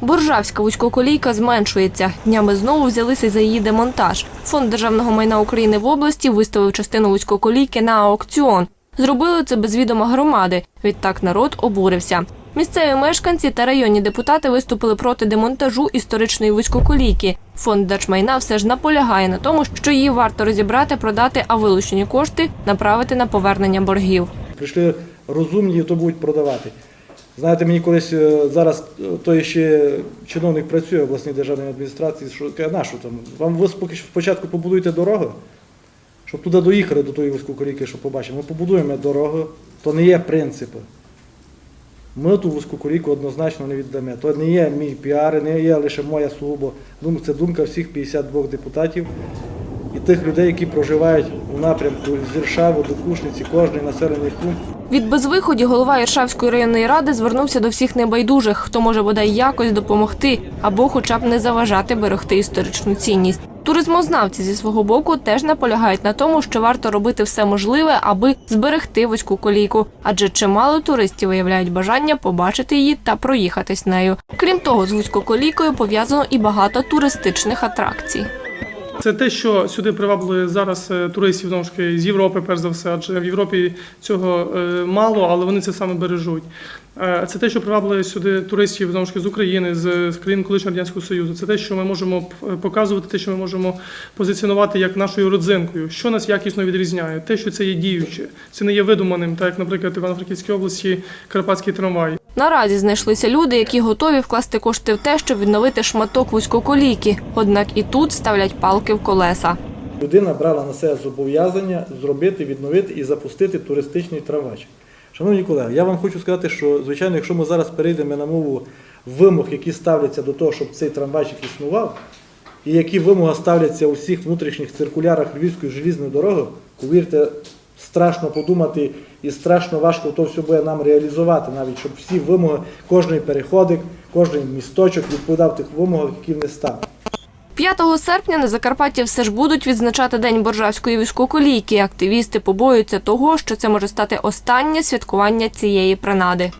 Боржавська вузькоколійка зменшується. Днями знову взялися за її демонтаж. Фонд державного майна України в області виставив частину вузькоколійки на аукціон. Зробили це без відома громади. Відтак народ обурився. Місцеві мешканці та районні депутати виступили проти демонтажу історичної вузькоколійки. Фонд держмайна все ж наполягає на тому, що її варто розібрати, продати, а вилучені кошти направити на повернення боргів. Прийшли розумні, то будуть продавати. Знаєте, мені колись е, зараз е, той ще чиновник працює в обласній державній адміністрації, що каже, на що там? Вам ви спочатку побудуєте дорогу, щоб туди доїхали до тої вузькоколійки, щоб побачимо. Ми побудуємо дорогу, то не є принципи. Ми ту вузькоколійку однозначно не віддамо. То не є мій піар, не є лише моя сугубо. Це думка всіх 52 депутатів і тих людей, які проживають у напрямку з Іршаву до Кушниці, кожний населений пункт. Від безвиході голова Іршавської районної ради звернувся до всіх небайдужих, хто може бодай якось допомогти або хоча б не заважати берегти історичну цінність. Туризмознавці зі свого боку теж наполягають на тому, що варто робити все можливе, аби зберегти вузьку колійку, адже чимало туристів виявляють бажання побачити її та проїхатись нею. Крім того, з вузькоколійкою пов'язано і багато туристичних атракцій. Це те, що сюди привабили зараз е, туристів таки, з Європи, перш за все, адже в Європі цього е, мало, але вони це саме бережуть. Е, Це те, що привабили сюди туристів знову ж таки, з України, з країн колишнього радянського союзу. Це те, що ми можемо показувати, те, що ми можемо позиціонувати як нашою родзинкою. Що нас якісно відрізняє? Те, що це є діюче, це не є видуманим, так як, наприклад, в Івано-Франківській області Карпатський трамвай. Наразі знайшлися люди, які готові вкласти кошти в те, щоб відновити шматок вузькоколійки. Однак і тут ставлять палки в колеса. Людина брала на себе зобов'язання зробити, відновити і запустити туристичний трамвайчик. Шановні колеги, я вам хочу сказати, що звичайно, якщо ми зараз перейдемо на мову вимог, які ставляться до того, щоб цей трамвайчик існував, і які вимоги ставляться у всіх внутрішніх циркулярах Львівської желізної дороги, повірте, страшно подумати і страшно важко то все буде нам реалізувати, навіть щоб всі вимоги, кожний переходик, кожен місточок відповідав тих вимогах, які вони стали. 5 серпня на Закарпатті все ж будуть відзначати День Боржавської військоколійки. Активісти побоюються того, що це може стати останнє святкування цієї принади.